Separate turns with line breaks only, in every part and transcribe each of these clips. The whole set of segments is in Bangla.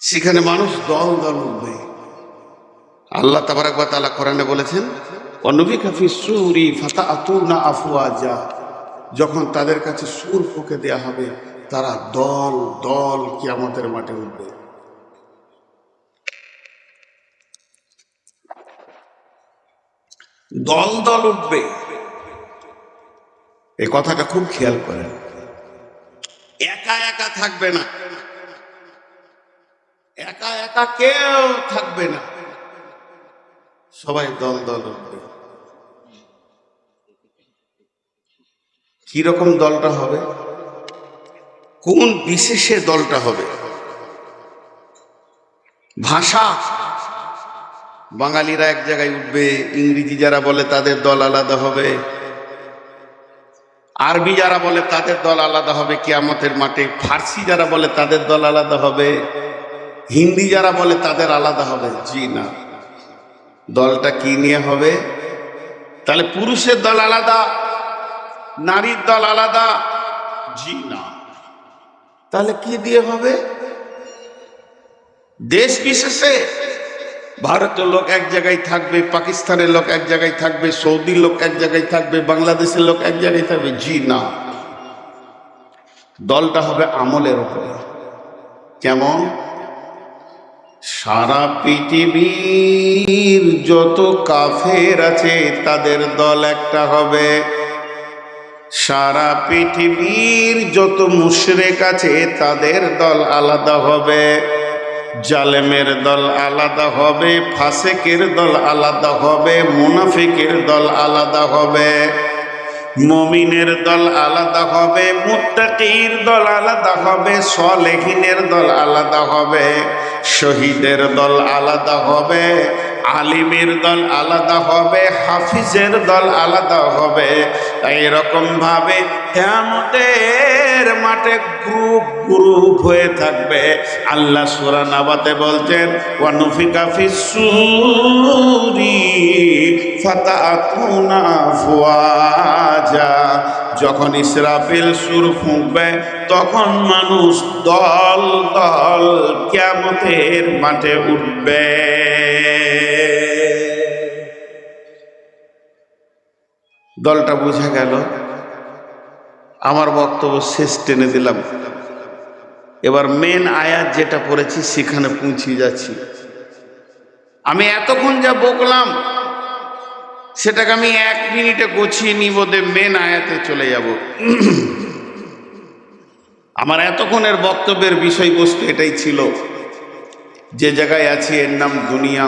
সেখানে মানুষ দল দল উঠবে। আল্লাহ তাবারাক তাআলা কোরআনে বলেছেন অনবিকা ফি সুরি ফাতাআতুনা আফওয়াজা। যখন তাদের কাছে সুর ফুঁকে দেয়া হবে, তারা দল দল কিয়ামতের মাঠে উঠবে। দল দল উঠবে। এই কথাটা খুব খেয়াল করেন। একা একা থাকবে না। একা একা কেউ থাকবে না। সবাই দল দল উঠবে কীরকম দলটা হবে? কোন বিশেষে দলটা হবে? ভাষা। বাঙালিরা এক জায়গায় উঠবে, ইংরেজি যারা বলে তাদের দল আলাদা হবে। আরবি যারা বলে তাদের দল আলাদা হবে, কিয়ামতের মাঠে। ফার্সি যারা বলে তাদের দল আলাদা হবে। হিন্দি যারা বলে তাদের আলাদা হবে। জি না। দলটা কি নিয়ে হবে? তাহলে পুরুষের দল আলাদা, নারীর দল আলাদা। জি না। তাহলে কি দিয়ে হবে? দেশ বিশেষে ভারতের লোক এক জায়গায় থাকবে, পাকিস্তানের লোক এক জায়গায় থাকবে, সৌদির লোক এক জায়গায় থাকবে, বাংলাদেশের লোক এক জায়গায় থাকবে। জি না। দলটা হবে আমলের উপরে। কেমন? সারা পৃথিবীর যত কাফের আছে, তাদের দল একটা হবে। সারা পৃথিবীর যত মুশরেক আছে, তাদের দল আলাদা হবে। জালেমের দল আলাদা হবে, ফাসেকের দল আলাদা হবে, মুনাফিকের দল আলাদা হবে। মমিনের দল আলাদা হবে, মুত্তাকির দল আলাদা হবে, সলেহিনের দল আলাদা হবে। শহীদের দল আলাদা হবে, আলিমের দল আলাদা হবে, হাফিজের দল আলাদা হবে। তাই ভাবে কেমতের মাঠে গ্রুপ গ্রুপ হয়ে থাকবে। আল্লাহ সুরা নাবাতে বলছেন ওয়ানুফিকা ফিসুরি যখন ইসরাফিল সুর ফুঁকবে, তখন মানুষ দল দল কেমতের মাঠে উঠবে। দলটা বোঝা গেল, আমার বক্তব্য শেষ টেনে দিলাম। এবার মেন আয়াত যেটা পড়েছি, সেখানে পৌঁছে যাচ্ছি। আমি এতক্ষণ যা বকলাম সেটাকে আমি এক মিনিটে গুছিয়ে নিব দে মেন আয়াতে চলে যাব আমার এতক্ষণের বক্তব্যের বিষয়বস্তু এটাই ছিল যে জায়গায় আছি এর নাম দুনিয়া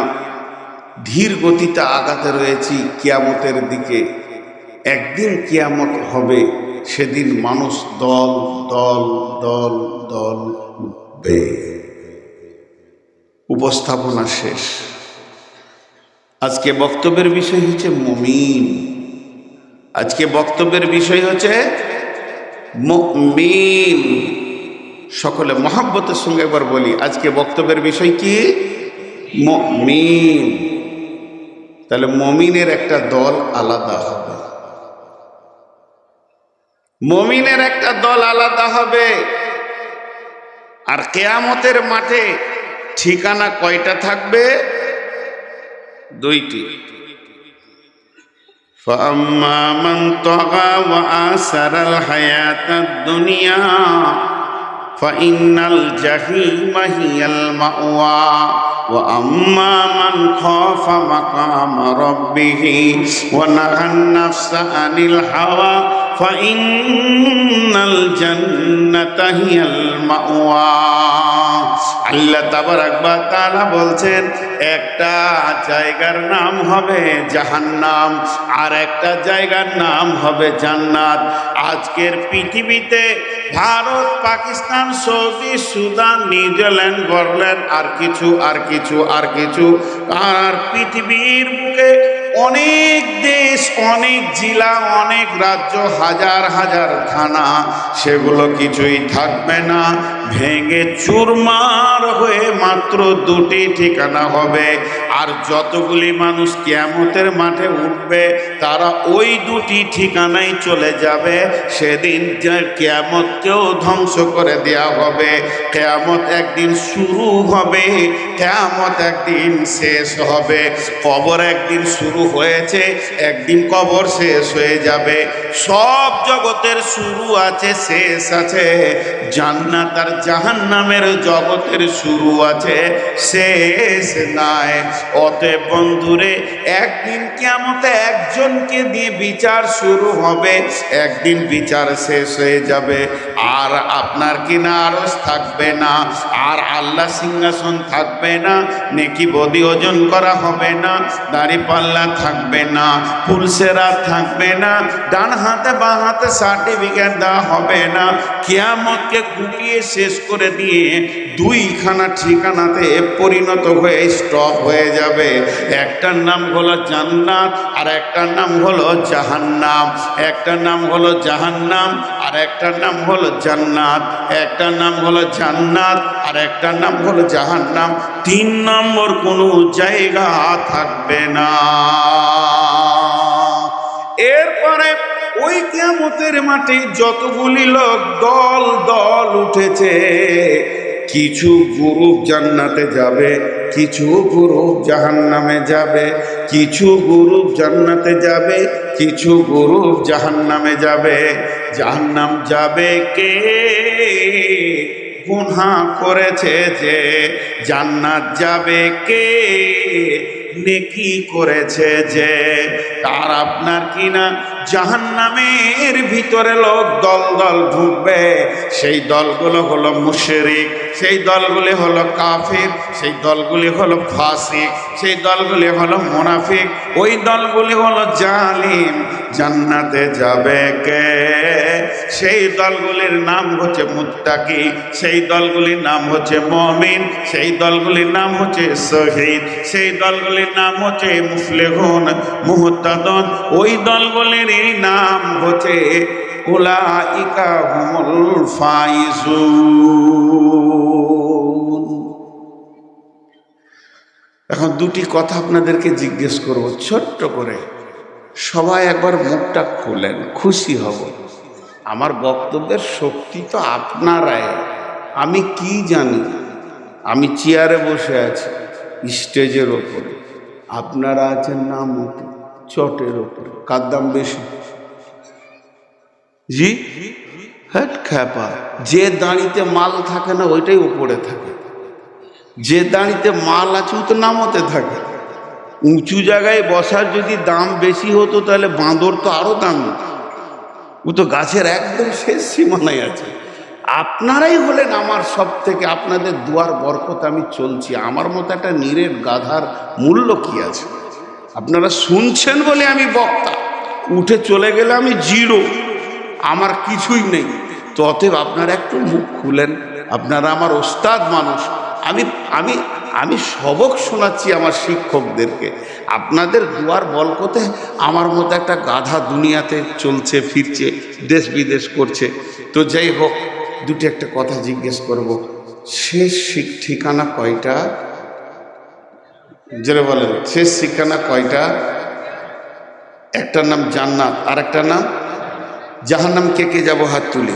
ধীর গতিতে আগাতে রয়েছি কিয়ামতের দিকে একদিন কিয়ামত হবে সেদিন মানুষ দল দল দল দল উপস্থাপনা শেষ আজকে বক্তব্যের বিষয় হচ্ছে মমিন। আজকে বক্তব্যের বিষয় হচ্ছে মমিন। সকলে মহাব্বতের সঙ্গে একবার বলি, আজকে বক্তব্যের বিষয় কি? মমিন। তাহলে মমিনের একটা দল আলাদা হবে। মমিনের একটা দল আলাদা হবে। আর কেয়ামতের মাঠে ঠিকানা কয়টা থাকবে? দুইটি فأما من طغى وآثر الحياة الدنيا فإن الجحيم هي المأوى وأما من خاف مقام ربه ونهى النفس عن الهوى ফাইনাল জান্নাতা হিয়াল মাওয়া। আল্লাহ তাবারাকবা তাআলা বলছেন, একটা জায়গার নাম হবে জাহান্নাম, আর একটা জায়গার নাম হবে জান্নাত। আজকের পৃথিবীতে Bharat, Pakistan, Saudi, Sudan, New Zealand বললেন আর কিছু আর কিছু আর কিছু, আর পৃথিবীর বুকে অনেক দেশ অনেক জেলা অনেক রাজ্য হাজার হাজার থানা সেগুলো কিছুই থাকবে না। ভেঙে চুরমার হয়ে মাত্র দুটি ঠিকানা হবে। আর যতগুলি মানুষ কিয়ামতের মাঠে উঠবে, তারা ওই দুটি ঠিকানায় চলে যাবে। সেদিন কেয়ামতকেও ধ্বংস করে দেওয়া হবে। কেয়ামত একদিন শুরু হবে, কেয়ামত একদিন শেষ হবে। কবর একদিন শুরু হয়েছে, একদিন কবর শেষ হয়ে যাবে। সব জগতের শুরু আছে, শেষ আছে। জান্নাত আর জাহান্নামের জগতের শুরু আছে, শেষ নাই। অতএব বন্ধুরে, একদিন কেমতে একজনকে দিয়ে বিচার শুরু হবে, একদিন বিচার শেষ হয়ে যাবে। আর আপনার কিনা আরস থাকবে না, আর আল্লাহ সিংহাসন থাকবে না, নেকি বদি ওজন করা হবে না, দাড়ি পাল্লা থাকবে না পুলসেরা থাকবে না, ডান হাতে বা হাতে সার্টিফিকেট দেওয়া হবে না। কিয়ামতকে কুটিয়ে শেষ করে দিয়ে দুইখানা ঠিকানাতে পরিণত হয়ে স্টপ হয়ে যাবে। একটার নাম হলো জান্নাত, আর একটার নাম হলো জাহান্নাম। একটার নাম হলো জাহান্নাম, আর একটার নাম হলো জান্নাত। একটার নাম হলো জান্নাত, আর একটার নাম হলো জাহান্নাম। তিন নম্বর কোনো জায়গা থাকবে না। ওই কিয়ামতের মাঠে যতগুলি লোক দল দল উঠেছে, কিছু গ্রুপ জান্নাতে যাবে, কিছু গ্রুপ জাহান্নামে যাবে, কিছু গ্রুপ জান্নাতে যাবে, কিছু গ্রুপ জাহান্নামে যাবে। জাহান্নাম যাবে কে? গুনহা করেছে যে, জান্নাত যাবে কে? নেকি করেছে যে তার আপনার কিনা জাহান্নামের ভিতরে লোক দল দল ঢুকবে? সেই দলগুলো হলো মুশরিক, সেই দলগুলি হলো কাফির, সেই দলগুলি হলো ফাসিক, সেই দলগুলি হলো মুনাফিক, ওই দলগুলি হলো জালিম। জান্নাতে যাবে কে? সেই দলগুলির নাম হচ্ছে মুত্তাকি, সেই দলগুলির নাম হচ্ছে মমিন, সেই দলগুলির নাম হচ্ছে শহীদ, সেই দলগুলির নাম হচ্ছে মুফলেহুন মুহতাদন। ওই দলগুলির এই নাম হচ্ছে উলাইকা হুমুল ফাইজুন। এখন দুটি কথা আপনাদেরকে জিজ্ঞেস করব, ছোট্ট করে। সবাই একবার মুখটা খুলেন, খুশি হব। আমার বক্তব্যের শক্তি তো আপনারাই। আমি কি জানি? আমি চেয়ারে বসে আছি, স্টেজের ওপরে। আপনারা আছেন না মোটে চটের ওপরে কার দাম বেশি? জি? হ্যাঁ খ্যাপা, যে দাঁড়িতে মাল থাকে না ওইটাই উপরে থাকে। যে দাঁড়িতে মাল আছে ও তো নামতে থাকে। উঁচু জায়গায় বসার যদি দাম বেশি হতো তাহলে বাঁদর তো আরও দাম ও তো গাছের একদম শেষ সীমানায় আছে। আপনারাই হলেন আমার সব থেকে আপনাদের দুয়ার বরকত আমি চলছি। আমার মতো একটা নিরেট গাধার মূল্য কি আছে? আপনারা শুনছেন বলে আমি বক্তা। উঠে চলে গেলে আমি জিরো। আমার কিছুই নেই। তো অতএব আপনারা একটু মুখ খুলেন। আপনারা আমার ওস্তাদ মানুষ। আমি আমি আমি সবক শোনাচ্ছি আমার শিক্ষকদেরকে। আপনাদের দুয়ার বলকতে আমার মতো একটা গাধা দুনিয়াতে চলছে, ফিরছে, দেশ বিদেশ করছে। তো যাই হোক দুটি একটা কথা জিজ্ঞেস করব। শেষ ঠিকানা কয়টা? যেটা বলেন, শেষ ঠিকানা কয়টা? একটার নাম জান্নাত আর একটার নাম? জাহান্নাম কে কে যাব হাত তুলে?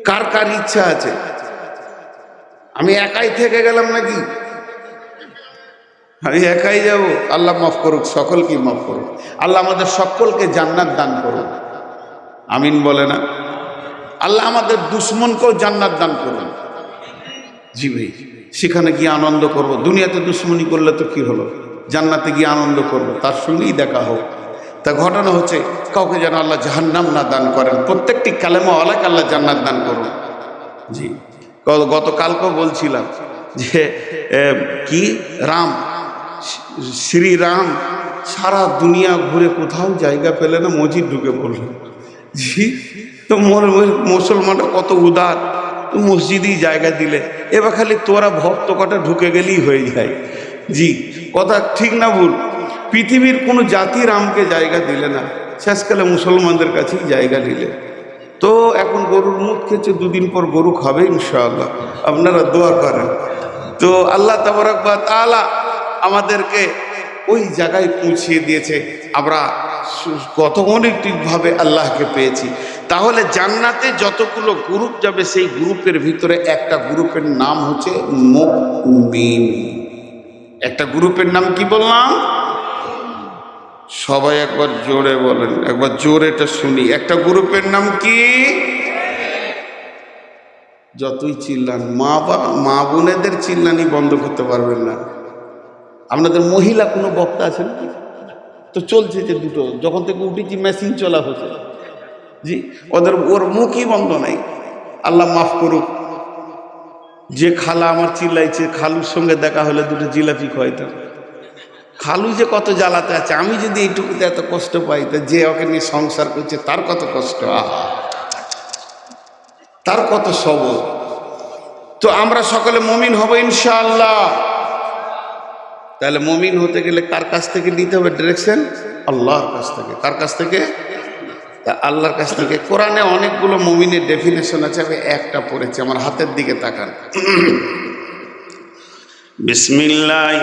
কার কার ইচ্ছা আছে? আমি একাই থেকে গেলাম নাকি? আমি একাই যাব। আল্লাহ মাফ করুক সকলকে মাফ করুক। আল্লাহ আমাদের সকলকে জান্নাত দান করুক। আমিন বলে না। আল্লাহ আমাদের দুশ্মনকেও জান্নাত দান করুন। জি ভাই, সেখানে গিয়ে আনন্দ করব। দুনিয়াতে দুশ্মনী করলে তো কি হলো? জান্নাতে গিয়ে আনন্দ করব, তার সঙ্গেই দেখা হোক। তা ঘটনা হচ্ছে, কাউকে যেন আল্লাহ জাহান্নাম না দান করেন, প্রত্যেকটি কালেমা অলাক আল্লাহ জান্নাত দান করুন। জি গতকালকেও বলছিলাম যে কি? রাম, শ্রী- শ্রীরাম সারা দুনিয়া ঘুরে কোথাও জায়গা পেলে না মসজিদ ঢুকে পড়ল। জি তো ওই মুসলমানরা কত উদার। মসজিদেই জায়গা দিলে। এবার খালি তোরা ভক্ত কটা ঢুকে গেলেই হয়ে যায়। জি, কথা ঠিক না ভুল। পৃথিবীর কোনো জাতি রামকে জায়গা দিলে না। শেষকালে মুসলমানদের কাছেই জায়গা নিলে। তো এখন গরুর মুখ খেয়েছে, দুদিন পর গরু খাবে ইনশাআল্লাহ। আপনারা দোয়া করেন। তো আল্লাহ তাবরাকবা তাআলা আমাদেরকে ওই জায়গায় পৌঁছিয়ে দিয়েছে। আমরা কত অনেকভাবে আল্লাহকে পেয়েছি। তাহলে জান্নাতে যতগুলো গ্রুপ যাবে, সেই গ্রুপের ভিতরে একটা গ্রুপের নাম হচ্ছে মুমিন। একটা গ্রুপের নাম কি বললাম? সবাই একবার জোরে বলেন, একবার জোরে এটা শুনি। একটা গ্রুপের নাম কি? যতই চিল্লান, মা বা, মা বোনেদের চিল্লানি বন্ধ করতে পারবেন না। আপনাদের মহিলা কোনো বক্তা আছেন? তো চলছে যে দুটো। যখন থেকে উঠেছি মেশিন চলা হচ্ছে। জি, ওদের, ওর মুখই বন্ধ নাই। আল্লাহ মাফ করুক। যে খালা আমার চিল্লাইছে, খালুর সঙ্গে দেখা হলে দুটো জিলাপি খাইতাম খালু যে কত জ্বালাতে আছে, আমি যদি এইটুকুতে এত কষ্ট পাই, তা যে ওকে নিয়ে সংসার করছে, তার কত কষ্ট? আহা। তার কত সবল। তো আমরা সকলে মমিন হব ইনশাআল্লাহ। তাহলে মমিন হতে গেলে কার কাছ থেকে নিতে হবে ডিরেকশন আল্লাহর কাছ থেকে। কার কাছ থেকে? তা আল্লাহর কাছ থেকে। কোরআনে অনেকগুলো মমিনের ডেফিনেশন আছে, আমি একটা পড়েছি, আমার হাতের দিকে তাকান। বিসমিল্লাহ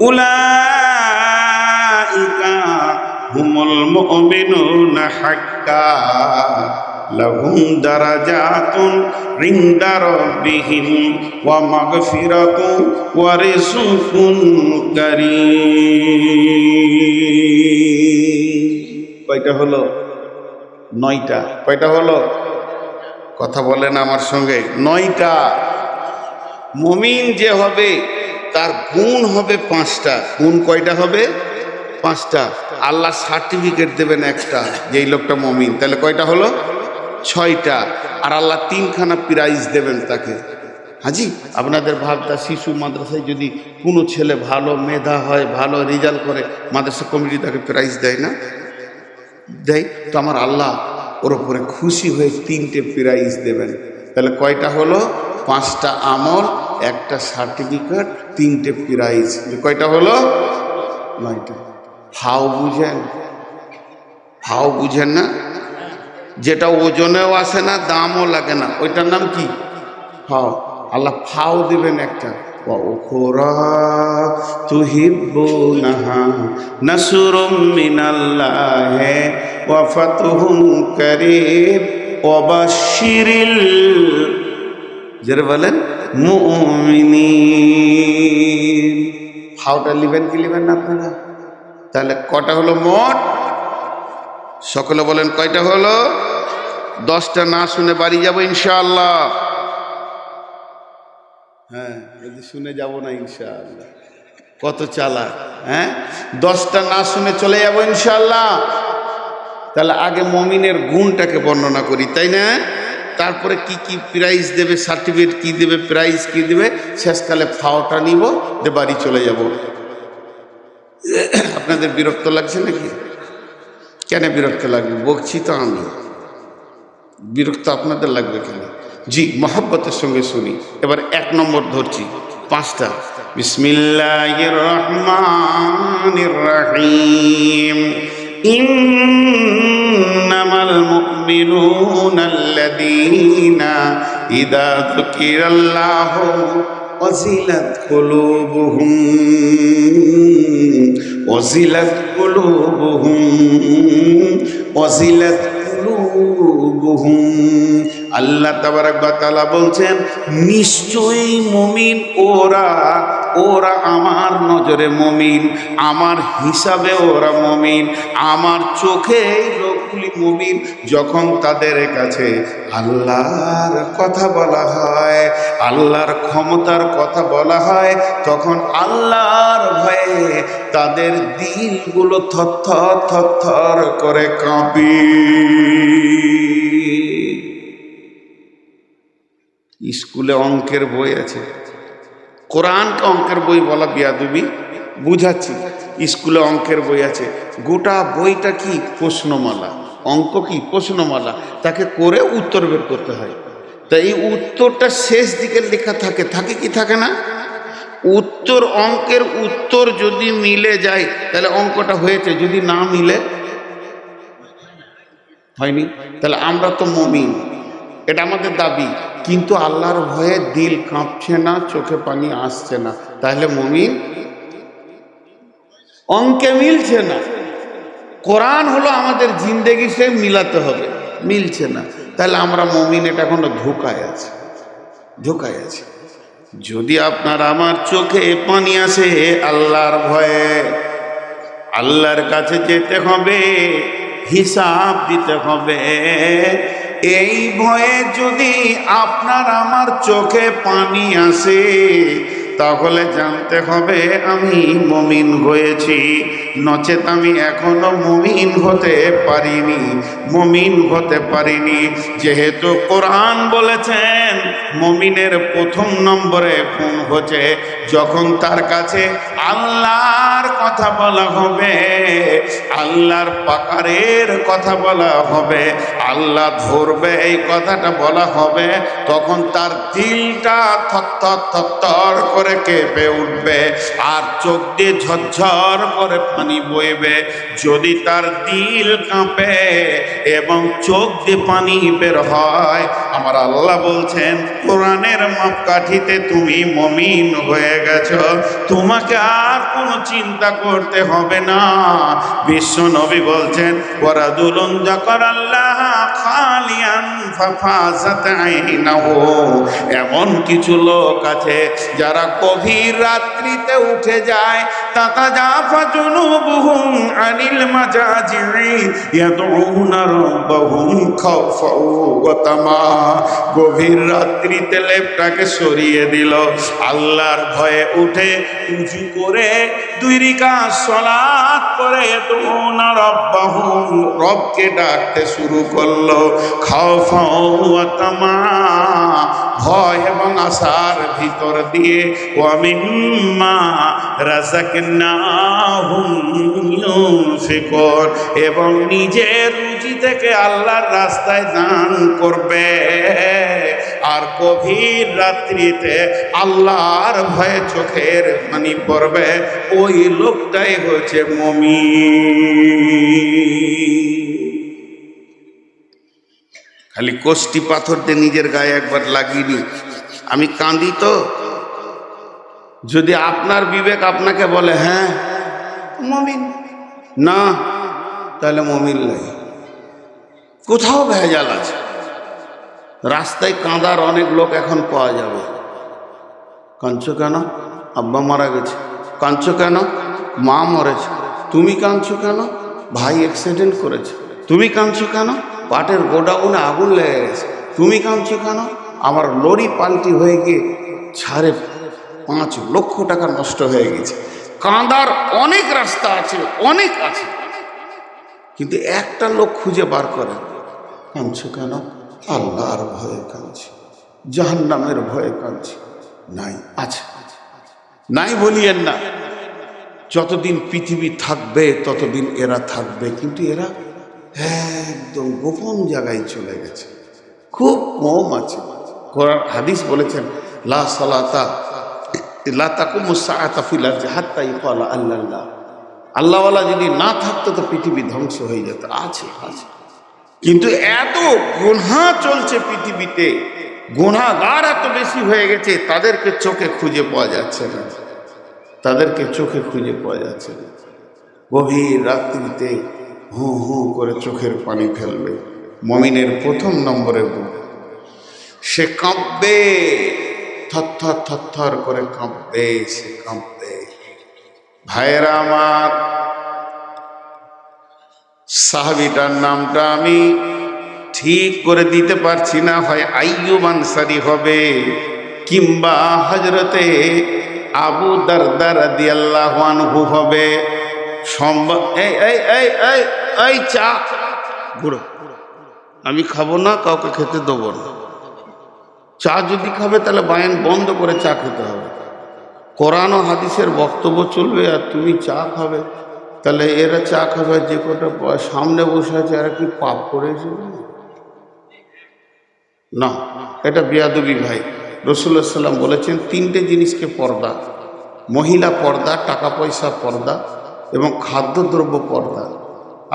উলাইকা হুমুল মুমিনুনা হাক্কা লাহুম দারাজাতুন ইনদা রাব্বিহিম ওয়া মাগফিরাতু ওয়া রিজকুন কারীম। কয়টা হলো? নয়টা। কয়টা হলো? কথা বলেন আমার সঙ্গে। নয়টা। মুমিন যে হবে তার গুণ হবে পাঁচটা। গুণ কয়টা হবে? পাঁচটা। আল্লাহ সার্টিফিকেট দেবেন একটা যে এই লোকটা মমিন। তাহলে কয়টা হলো? ছয়টা। আর আল্লাহ তিনখানা প্রাইজ দেবেন তাকে। হাজি, আপনাদের ভাবটা, শিশু মাদ্রাসায় যদি কোনো ছেলে ভালো মেধা হয়, ভালো রেজাল্ট করে, মাদ্রাসা কমিটি তাকে প্রাইজ দেয় না? দেয়। তো আমার আল্লাহ ওর উপরে খুশি হয়ে তিনটে প্রাইজ দেবেন। তাহলে কয়টা হলো? পাঁচটা আমল একটা সার্টিফিকেট তিনটে প্রাইজ কয়টা হলো? নয়টা। হাও বুঝেন? হাও বুঝেন না? যেটা ওজনেও আসে না, দামও লাগে না। ওইটার নাম কি? হাও আল্লাহ ফাও দিবেন একটা। বলেন। ফাওটা লিবেন কি লিবেন না আপনারা? তাহলে কটা হলো মোট সকলে বলেন কয়টা হলো? দশটা না শুনে বাড়ি যাব ইনশাআল্লাহ। হ্যাঁ যদি শুনে যাব না ইনশাআল্লাহ। কত চালা হ্যাঁ? দশটা না শুনে চলে যাব ইনশাআল্লাহ। তাহলে আগে মমিনের গুণটাকে বর্ণনা করি, তাই না? তারপরে কি কি প্রাইজ দেবে সার্টিফিকেট কি দেবে প্রাইজ কি দেবে, শেষকালে ফাওটা নিব, দিয়ে বাড়ি চলে যাব। আপনাদের বিরক্ত লাগছে নাকি? কেন বিরক্ত লাগবে? বকছি তো আমি। বিরক্ত আপনাদের লাগবে কেন? জি, মহব্বতের সঙ্গে শুনি। এবার এক নম্বর ধরছি, পাঁচটা। বিসমিল্লাহির রহমানির রহিম। মুমিনুনা আল্লাযীনা ইযা যুকিরাল্লাহু ওয়াজিলাত কুলুবুহুম ওয়াজিলাত কুলুবুহুম ওয়াজিলাত কুলুবুহুম আল্লাহ তাবারাক ওয়া তাআলা বলছেন, নিশ্চয়ই মুমিন, ওরা ওরা আমার নজরে মমিন, আমার হিসাবে ওরা মমিন, আমার চোখে লোক মুমিন, যখন তাদের কাছে আল্লাহর কথা বলা হয়, আল্লাহর ক্ষমতার কথা বলা হয়, তখন আল্লাহর ভয়ে তাদের দিলগুলো থরথর থরথর করে কাঁপে। স্কুলে অঙ্কের বই আছে। কোরআনকে অঙ্কের বই বলা বিয়াদুবি বুঝাচ্ছি। স্কুলে অঙ্কের বই আছে। গোটা বইটা কি প্রশ্নমালা? অঙ্ক কি প্রশ্নমালা? তাকে করে উত্তর বের করতে হয়। তা এই উত্তরটা শেষ দিকে লেখা থাকে। থাকে কি থাকে না? উত্তর, অঙ্কের উত্তর যদি মিলে যায়, তাহলে অঙ্কটা হয়েছে। যদি না মিলে, হয়নি? তাহলে আমরা তো মমিন। এটা আমাদের দাবি। কিন্তু আল্লাহর ভয়ে দিল কাঁপছে না, চোখে পানি আসছে না। তাহলে মমিন অঙ্কে মিলছে না। কোরআন হলো আমাদের জিন্দেগি, সে মিলাতে হবে। মিলছে না। তাহলে আমরা মমিন এটা এখনও ধোকায় আছে। ধোকায় আছে। যদি আপনার আমার চোখে পানি আসে আল্লাহর ভয়ে, আল্লাহর কাছে যেতে হবে, হিসাব দিতে হবে। এই ভয়ে যদি আপনার আমার চোখে পানি আসে তাহলে জানতে হবে আমি মমিন হয়েছি। নচেত আমি এখনও মমিন হতে পারিনি। মমিন হতে পারিনি। যেহেতু কোরআন বলেছেন, মমিনের প্রথম নম্বরে কোন হচ্ছে। যখন তার কাছে আল্লাহর কথা বলা হবে, আল্লাহর পাকারের কথা বলা হবে, আল্লাহ ধরবে এই কথাটা বলা হবে, তখন তার দিলটা থর থর করে কেঁপে উঠবে, আর চোখ দিয়ে ঝরঝর করে পানি বইবে। যদি তার দিল কাঁপে এবং চোখ দিয়ে পানি বের হয়, আমার আল্লাহ বলছেন, কোরআনের মাপকাঠিতে তুমি মমিন হয়ে গেছ। তোমাকে আর কোনো চিন্তা করতে হবে না। বিশ্ব নবী বলছেন ওরাদুলুন যকর আল্লাহ খালিয়ান এমন কিছু লোক আছে যারা গভীর রাত্রিতে উঠে যায়। তাতা জাফা জুনুবুহুম আনিল মাজাজি'i ইয়াদউনা রাব্বাহুম খাওফাও ওয়া তামা। গভীর রাত্রিতে লেপটাকে সরিয়ে দিল। আল্লাহর ভয়ে উঠে উঁচু করে দুই রিকা সলাৎ করে দুনা রব্বাহুম রবকে ডাকতে শুরু করল খাওফাও ওয়া তামা। ভয় এবং আশার ভিতর দিয়ে এবং নিজের রুচি থেকে আল্লাহর রাস্তায় দান করবে। আর গভীর রাত্রিতে আল্লাহর ভয়ে চোখের পানি পড়বে। ওই লোকটাই হচ্ছে মমি খালি কোষ্টি পাথর দিয়ে নিজের গায়ে একবার লাগিনি আমি কাঁদি তো? যদি আপনার বিবেক আপনাকে বলে হ্যাঁ মমিন। না তাহলে মমিন নাই। কোথাও ভেজাল আছে। রাস্তায় কাঁদার অনেক লোক এখন পাওয়া যাবে। কাঁদছো কেন? আব্বা মারা গেছে। কাঁদছো কেন? মা মরেছে। তুমি কাঁদছো কেন? ভাই অ্যাক্সিডেন্ট করেছে। তুমি কাঁদছো কেন? পাটের গোডাউনে আগুন লেগে গেছে। তুমি কাঁদছো কেন? আমার লরি পাল্টি হয়ে গিয়ে ছাড়ে পাঁচ লক্ষ টাকা নষ্ট হয়ে গেছে। কাঁদার অনেক রাস্তা আছে, অনেক আছে। কিন্তু একটা লোক খুঁজে বার করে। কাঁদছো কেন? আল্লাহর ভয়ে কাঁদছি, জাহান্নামের ভয়ে কাঁদছি। নাই, আছে। নাই বলিয়েন না। যতদিন পৃথিবী থাকবে, ততদিন এরা থাকবে। কিন্তু এরা একদম গোপন জায়গায় চলে গেছে। খুব কম আছে। হাদিস বলেছেন, লা সালাতা আল্লাহ। আল্লাহওয়ালা যদি না থাকতো তো পৃথিবী ধ্বংস হয়ে যেত। আছে আছে। কিন্তু এত গুনহা চলছে পৃথিবীতে গুনাগার এত বেশি হয়ে গেছে, তাদেরকে চোখে খুঁজে পাওয়া যাচ্ছে না। তাদেরকে চোখে খুঁজে পাওয়া যাচ্ছে না। গভীর রাত্রিতে হু হু করে চোখের পানি ফেলবে। মমিনের প্রথম নম্বরে বুক। সে কাঁপবে। থর থর করে কাঁপবে, সে কাঁপবে। ভাইয়েরা আমার, সাহাবিটার নামটা আমি ঠিক করে দিতে পারছি না, হয় আইয়ুব আনসারি হবে, কিংবা হজরতে আবু দারদার দিয়াল্লাহু আনহু হবে। সম্ভব এই এই আমি খাব না, কাউকে খেতে দেবো না। চা যদি খাবে, তাহলে বায়ান বন্ধ করে চা খেতে হবে। কোরআন ও হাদিসের বক্তব্য চলবে আর তুমি চা খাবে। তাহলে এরা চা খাবে যে কটা সামনে বসে আছে, এরা কি পাপ করেছে না, এটা বিয়াদবি ভাই। রসুল্লাহ সাল্লাম বলেছেন, তিনটে জিনিসকে পর্দা। মহিলা পর্দা, টাকা পয়সা পর্দা এবং খাদ্যদ্রব্য পর্দা।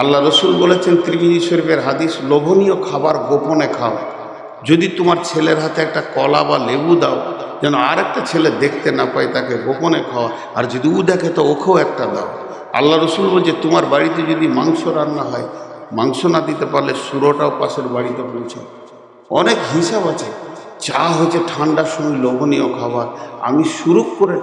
আল্লাহ রসুল বলেছেন ত্রিমিজি শরীফের হাদিস, লোভনীয় খাবার গোপনে খাও। যদি তোমার ছেলের হাতে একটা কলা বা লেবু দাও, যেন আর একটা ছেলে দেখতে না পায়, তাকে গোপনে খাওয়া। আর যদি ও দেখে, তো ওকেও একটা দাও। আল্লাহ রসুল বলছে, তোমার বাড়িতে যদি মাংস রান্না হয়, মাংস না দিতে পারলে সুরোটাও পাশের বাড়িতে পৌঁছে। অনেক হিসাব আছে। চা হচ্ছে ঠান্ডার সময় লোভনীয় খাবার। আমি শুরু করে